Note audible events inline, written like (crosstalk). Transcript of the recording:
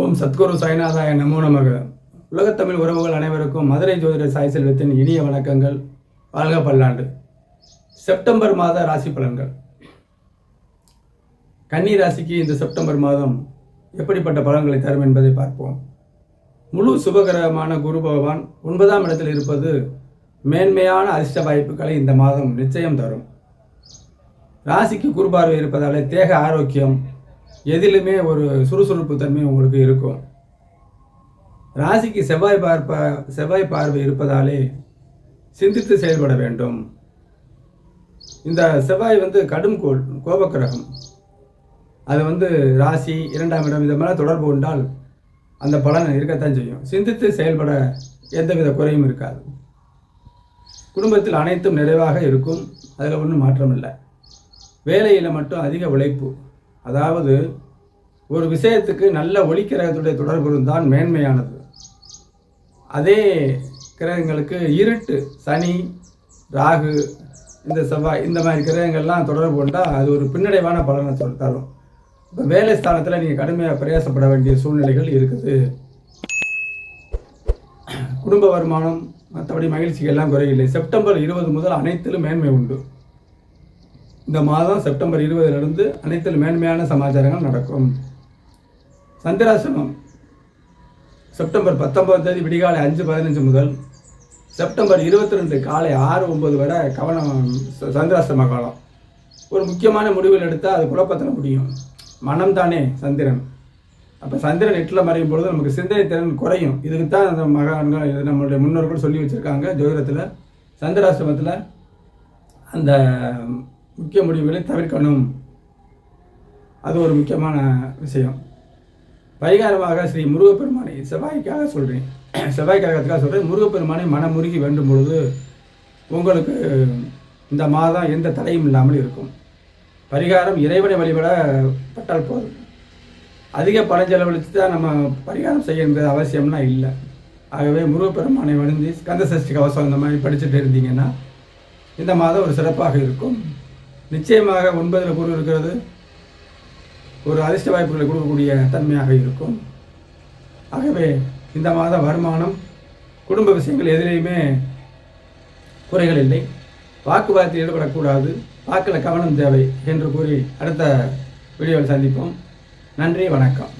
ஓம் சத்குரு சாய்நாதாய நமோ நமக. உலகத்தமிழ் உறவுகள் அனைவருக்கும் மதுரை ஜோதிடர் சாய் செல்வத்தின் இனிய வணக்கங்கள். வாழ்க பல்லாண்டு. செப்டம்பர் மாத ராசி பலன்கள். கன்னி ராசிக்கு இந்த செப்டம்பர் மாதம் எப்படிப்பட்ட பலன்களை தரும் என்பதை பார்ப்போம். முழு சுபகிரகமான குரு பகவான் ஒன்பதாம் இடத்தில் இருப்பது மேன்மையான அதிர்ஷ்ட வாய்ப்புகளை இந்த மாதம் நிச்சயம் தரும். ராசிக்கு குருபார்வை இருப்பதாலே தேக ஆரோக்கியம் எதிலுமே ஒரு சுறுசுறுப்பு தன்மை உங்களுக்கு இருக்கும். ராசிக்கு செவ்வாய் பார்ப்ப செவ்வாய் பார்வை இருப்பதாலே சிந்தித்து செயல்பட வேண்டும். இந்த செவ்வாய் வந்து கடும் கோ கோபக்கிரகம். அது வந்து ராசி இரண்டாம் இடம் இந்த மாதிரி தொடர்பு கொண்டால் அந்த பலன் இருக்கத்தான் செய்யும். சிந்தித்து செயல்பட எந்தவித குறையும் இருக்காது. குடும்பத்தில் அனைத்தும் நிறைவாக இருக்கும். அதில் ஒன்றும் மாற்றம் இல்லை வேலையில் மட்டும் அதிக உழைப்பு. அதாவது ஒரு விஷயத்துக்கு நல்ல ஒளி கிரகத்துடைய தொடர்பு தான் மேன்மையானது. அதே கிரகங்களுக்கு இருட்டு சனி ராகு இந்த செவ்வாய் இந்த மாதிரி கிரகங்கள்லாம் தொடர்பு கொண்டால் அது ஒரு பின்னடைவான பலனை சொல் தரும். இப்போ வேலை ஸ்தானத்தில் நீங்கள் கடுமையாக பிரயாசப்பட வேண்டிய சூழ்நிலைகள் இருக்குது. குடும்ப வருமானம் மற்றபடி மகிழ்ச்சிகள் எல்லாம் குறையில்லை செப்டம்பர் இருபது முதல் அனைத்திலும் மேன்மை உண்டு. இந்த மாதம் செப்டம்பர் இருபதிலிருந்து அனைத்து மேன்மையான சமாச்சாரங்கள் நடக்கும். சந்திராசிரமம். செப்டம்பர் பத்தொன்பதாம் தேதி விடிகாலை அஞ்சு பதினஞ்சு முதல் செப்டம்பர் இருபத்தி ரெண்டு காலை ஆறு ஒம்பது வரை கவனம் சந்திராசிரம காலம். ஒரு முக்கியமான முடிவில் எடுத்தால் அது குழப்பத்தில் முடியும். மனம் தானே சந்திரன். அப்போ சந்திரன் எட்டில் மறையும் பொழுது நமக்கு சிந்தனை திறன் குறையும். இதுக்கு தான் அந்த மகான்கள் இது நம்மளுடைய முன்னோர்கள் சொல்லி வச்சுருக்காங்க ஜோதிடத்தில். சந்திராசிரமத்தில் அந்த முக்கிய முடிவுகளை தவிர்க்கணும். அது ஒரு முக்கியமான விஷயம். பரிகாரமாக ஸ்ரீ முருகப்பெருமானை செவ்வாய்க்காக சொல்கிறேன் (clears throat) செவ்வாய் கிரகத்துக்காக சொல்கிறேன் முருகப்பெருமானை மனமுருகி வேண்டும் பொழுது உங்களுக்கு இந்த மாதம் எந்த தடையும் இல்லாமல் இருக்கும். பரிகாரம் இறைவனை வழிபடப்பட்டால் போதும். அதிக பணம் செலவழித்து தான் நம்ம பரிகாரம் செய்யறது அவசியம்னா இல்லை. ஆகவே முருகப்பெருமானை வணிந்து ஸ்கந்த சஷ்டி கவசம் இந்த மாதிரி படிச்சுட்டு இருந்தீங்கன்னா இந்த மாதம் ஒரு சிறப்பாக இருக்கும். நிச்சயமாக ஒன்பதில் குரு இருக்கிறது. ஒரு அதிர்ஷ்ட வாய்ப்புகளை கொடுக்கக்கூடிய தன்மையாக இருக்கும். ஆகவே இந்த மாத வருமானம் குடும்ப விஷயங்கள் எதிலையுமே குறைகள் இல்லை. வாக்குவாதத்தில் ஈடுபடக்கூடாது. வாக்கில் கவனம் தேவை என்று கூறி அடுத்த வீடியோவில் சந்திப்போம். நன்றி வணக்கம்.